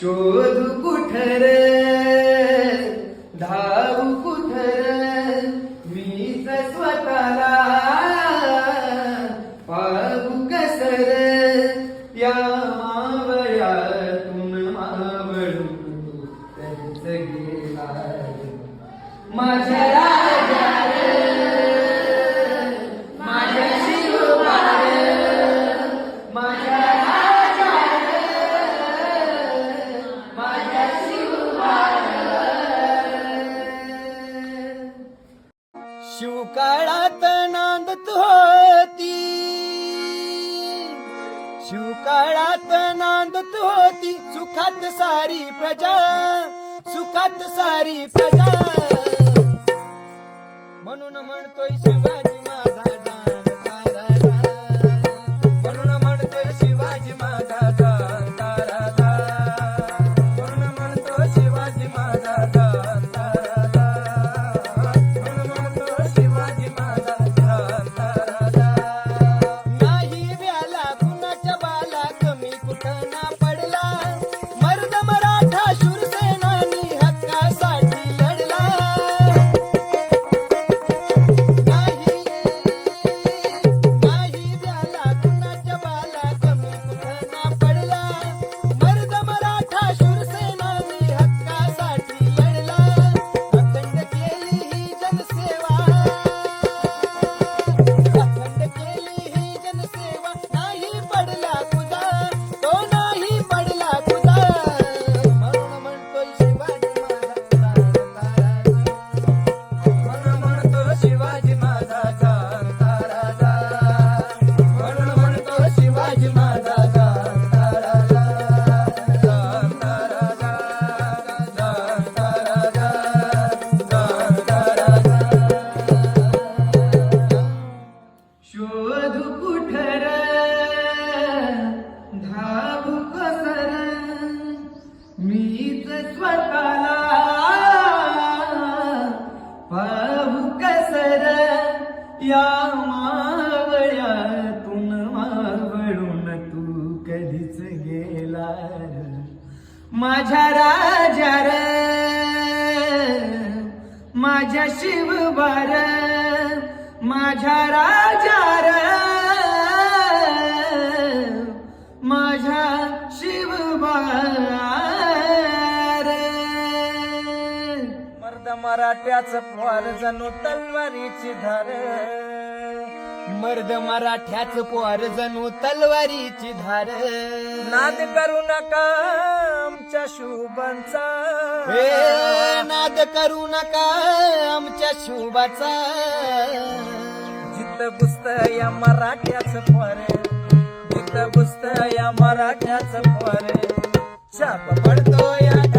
शोध कुठरे शिवकाळात नांदत होती. शिवकाळात नांदत होती. सुखात सारी प्रजा सुखात सारी प्रजा. म्हणून म्हणतोय शिवाजी स्वतःला पाहू कसर या मावळ्यातून मावळून तू कधीच गेला माझ्या राजा माझ्या शिवबार माझ्या मराठ्याच पोर जणू तलवारीची धार. मर्द मराठ्याच पोर जणू तलवारीची धार. नाद करू नका आमच्या शुभांचा. हे नाद करू नका आमच्या शुभाचा. जित पुस्त या मराठ्याच पोर जित पुस्त या मराठ्याच पोर छाप पडतो या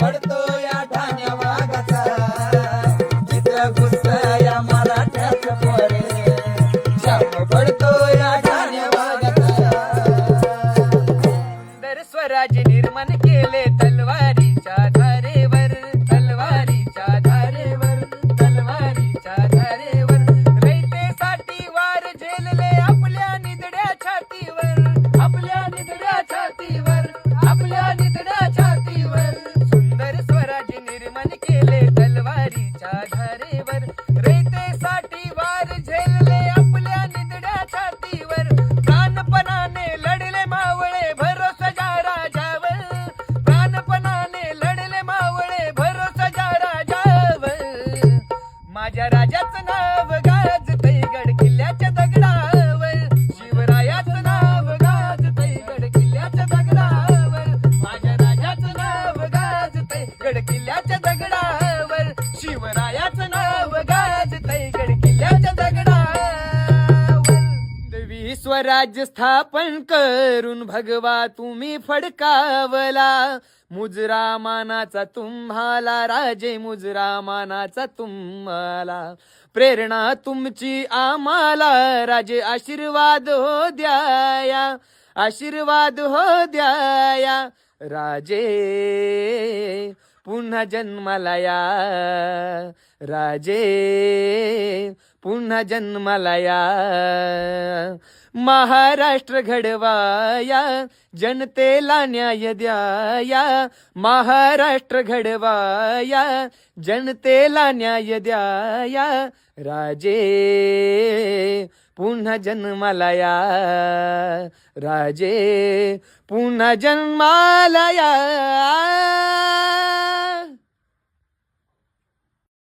पडतो या ठाण्या वागाचा या मराठ्याच पोरे. शाप पडतो या स्वराज निर्माण केले तलवारीच्या त्या राजाचं नाव राज्य स्थापन करून भगवा तुम्ही फडकावला. मुजरा मानाचा तुम्हाला राजे मुजरा मानाचा तुम्हाला. प्रेरणा तुमची आम्हाला राजे आशीर्वाद हो द्याया आशीर्वाद हो द्याया. राजे पुन्हा जन्माला या. राजे पुन्हा जन्माला या. महाराष्ट्र घडवाया जनतेला न्याय द्याया. महाराष्ट्र घडवाया जनतेला न्याय द्याया. राजे पुन्हा जन्माला या. राजे पुन्हा जन्माला या.